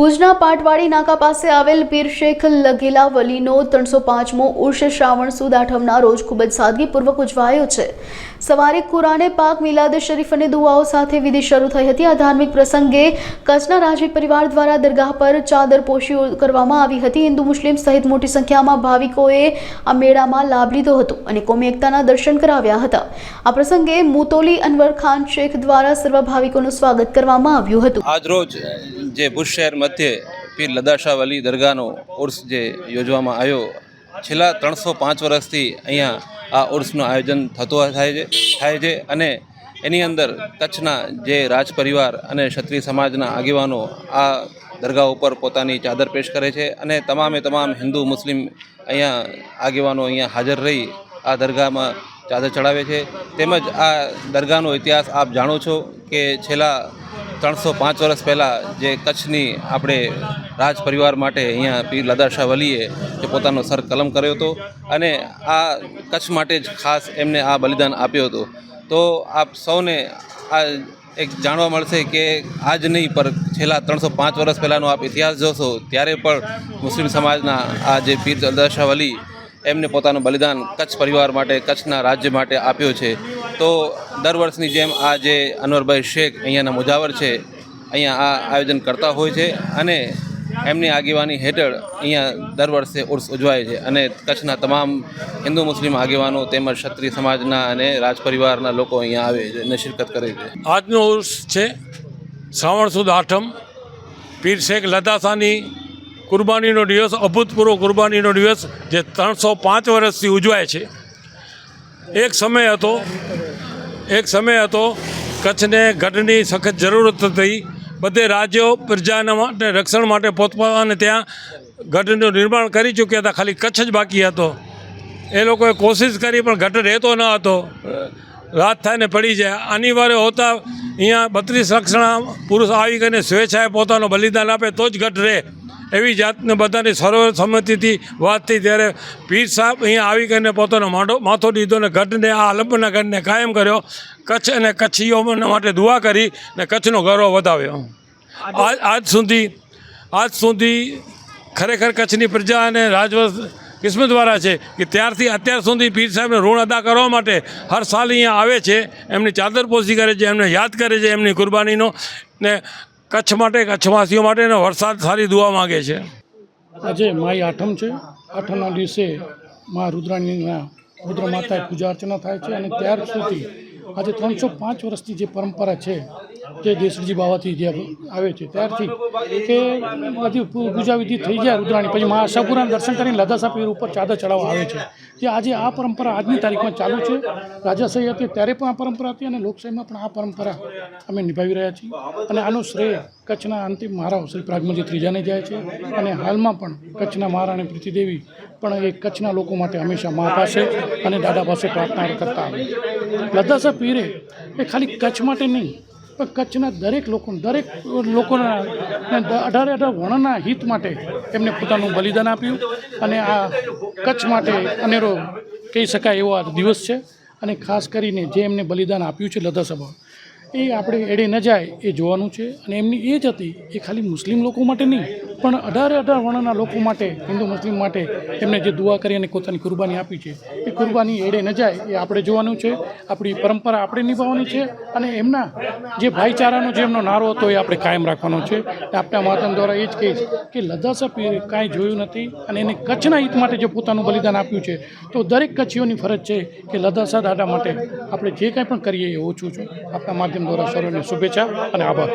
ભુજના પાટવાડી નાકા પાસે આવેલ પીર શેખ લઘેલા વલીનો ત્રણસો પાંચમો ઉર્ષ શ્રાવણ સુદ આઠમના રોજ ખૂબ જ સાદગીપૂર્વક ઉજવાયો છે. સવારે કુરાને પાક મિલાદ શરીફ અને દુઆઓ સાથે વિધિ શરૂ થઈ હતી. આ ધાર્મિક પ્રસંગે કચ્છના રાજવી પરિવાર દ્વારા દરગાહ પર ચાદર પોશી કરવામાં આવી હતી. હિન્દુ, મુસ્લિમ સહિત મોટી સંખ્યામાં ભાવિકોએ આ મેળામાં લાભ લીધો હતો અને કોમી એકતાના દર્શન કરાવ્યા હતા. આ પ્રસંગે મુતોલી અનવર ખાન શેખ દ્વારા સર્વ ભાવિકોનું સ્વાગત કરવામાં આવ્યું હતું. આજરોજ જે ભુજ શહેર મધ્યે પીર લદાશા વલી દરગાહનો ઉર્સ જે યોજવામાં આવ્યો, છેલ્લા ત્રણસો પાંચ વર્ષથી અહીંયા આ ઉર્સનું આયોજન થતું થાય છે થાય છે અને એની અંદર કચ્છના જે રાજ પરિવાર અને ક્ષત્રિય સમાજના આગેવાનો આ દરગાહ ઉપર પોતાની ચાદર પેશ કરે છે અને તમામે તમામ હિન્દુ, મુસ્લિમ અહીંયા આગેવાનો અહીંયા હાજર રહી આ દરગાહમાં ચાદર ચડાવે છે. તેમજ આ દરગાહનો ઇતિહાસ આપ જાણો છો કે છેલ્લા ત્રણસો પાંચ વર્ષ પહેલાં જે કચ્છની આપણે રાજ પરિવાર માટે અહીંયા પીર લદાશા વલીએ જે પોતાનો સર કલમ કર્યો હતો અને આ કચ્છ માટે જ ખાસ એમને આ બલિદાન આપ્યો હતો. તો આપ સૌને આ એક જાણવા મળશે કે આજ નહીં, પર છેલ્લા ત્રણસો પાંચ વર્ષ પહેલાંનો આપ ઇતિહાસ જોશો, ત્યારે પણ મુસ્લિમ સમાજના આ જે પીર લદાશા વલી એમને પોતાનું બલિદાન કચ્છ પરિવાર માટે, કચ્છના રાજ્ય માટે આપ્યો છે. તો દર વર્ષની જેમ આ જે અનવરભાઈ શેખ અહીંયાના મુજાવર છે, અહીંયા આ આયોજન કરતા હોય છે અને એમની આગેવાની હેઠળ અહીંયા દર વર્ષે ઉર્સ ઉજવાય છે અને કચ્છના તમામ હિન્દુ મુસ્લિમ આગેવાનો તેમજ ક્ષત્રિય સમાજના અને રાજ પરિવારના લોકો અહીંયા આવે છે અને શિરકત કરે છે. આજનો ઉર્સ છે શ્રાવણ સુદ આઠમ. પીર શેખ લદાસાની કુરબાનીનો દિવસ, અભૂતપૂર્વ કુરબાનીનો દિવસ જે ત્રણસો પાંચ વર્ષથી ઉજવાય છે. એક સમય હતો, એક સમય હતો કચ્છને ગઢની સખત જરૂરત હતી બધે રાજ્યો પ્રજાના માટે, રક્ષણ માટે પોતપોતાને ત્યાં ગઢનું નિર્માણ કરી ચૂક્યા હતા. ખાલી કચ્છ જ બાકી હતો. એ લોકોએ કોશિશ કરી, પણ ગઢ રહેતો ન હતો. રાત થાય ને પડી જાય. અનિવાર્ય હોતા અહીંયા બત્રીસ રક્ષણા પુરુષ આવી કરીને સ્વેચ્છાએ પોતાનું બલિદાન આપે, તો જ ગઢ રહે. એવી જાતને બધાની સર્વસંમતિથી વાત થઈ ત્યારે પીર સાહેબ અહીંયા આવી કરીને પોતાનો માઢો માથો દીધો ને ગઢને આ અલંબના ગઢને કાયમ કર્યો. કચ્છ અને કચ્છીઓ માટે દુઆ કરી ને કચ્છનો ગૌરવ વધાવ્યો. આજ આજ સુધી આજ સુધી ખરેખર કચ્છની પ્રજા અને રાજવંશ કિસ્મતવાળા છે કે ત્યારથી અત્યાર સુધી પીર સાહેબને ઋણ અદા કરવા માટે હર સાલ અહીંયા આવે છે. એમની ચાદર પોસી કરે છે, એમને યાદ કરે છે એમની કુરબાનીનો ને કચ્છ માટે, કચ્છવાસીઓ માટે વરસાદ સારી દુઆ માગે છે. આજે માઈ આઠમ છે. આઠમના દિવસે મા રુદ્રાણીના રુદ્ર માતાએ પૂજા અર્ચના થાય છે અને ત્યાર સુધી આજે ત્રણસો પાંચ વર્ષથી જે પરંપરા છે જે દેશજી બાવાથી જે આવે છે, ત્યારથી કે બધી પૂ- પૂજા વિધિ થઈ જાય રુદ્રાણી. પછી મા દર્શન કરીને લદાસા પીર ઉપર ચાદર ચડાવવા આવે છે. જે આજે આ પરંપરા આજની તારીખમાં ચાલુ છે. રાજાશાહી હતી, ત્યારે પણ આ પરંપરા હતી અને લોકશાહીમાં પણ આ પરંપરા અમે નિભાવી રહ્યા છીએ. અને આનું શ્રેય કચ્છના અંતિમ મહારાવ શ્રી પ્રાગમજી ત્રીજાને જાય છે. અને હાલમાં પણ કચ્છના મહારાણી પ્રીતિદેવી પણ એ કચ્છના લોકો માટે હંમેશા મા પાસે અને દાદા પાસે પ્રાર્થના કરતા આવે. લદાસા પીરે એ ખાલી કચ્છ માટે નહીં પણ કચ્છના દરેક લોકો દરેક લોકોના અઢારે અઢાર વર્ણના હિત માટે એમને પોતાનું બલિદાન આપ્યું અને આ કચ્છ માટે અનેરો કહી શકાય એવો આ દિવસ છે અને ખાસ કરીને જે એમને બલિદાન આપ્યું છે લદા સભા, એ આપણે એડે ન જાય એ જોવાનું છે અને એમની એ જ હતી એ ખાલી મુસ્લિમ લોકો માટે નહીં પણ અઢારે અઢાર વર્ણના લોકો માટે, હિન્દુ, મુસ્લિમ માટે એમને જે દુઆ કરી અને પોતાની કુરબાની આપી છે, એ કુરબાની એડે ન જાય એ આપણે જોવાનું છે, આપણી પરંપરા આપણે નિભાવવાની છે અને એમના જે ભાઈચારાનો જે એમનો નારો હતો એ આપણે કાયમ રાખવાનો છે. આપણા માધ્યમ દ્વારા એ જ કહીશ કે લદાસા કાંઈ જોયું નથી અને એને કચ્છના હિત માટે જે પોતાનું બલિદાન આપ્યું છે, તો દરેક કચ્છીઓની ફરજ છે કે લદાસા દાદા માટે આપણે જે કાંઈ પણ કરીએ એ ઓછું છે. આપણા માધ્યમ દ્વારા સર્વને શુભેચ્છા અને આભાર.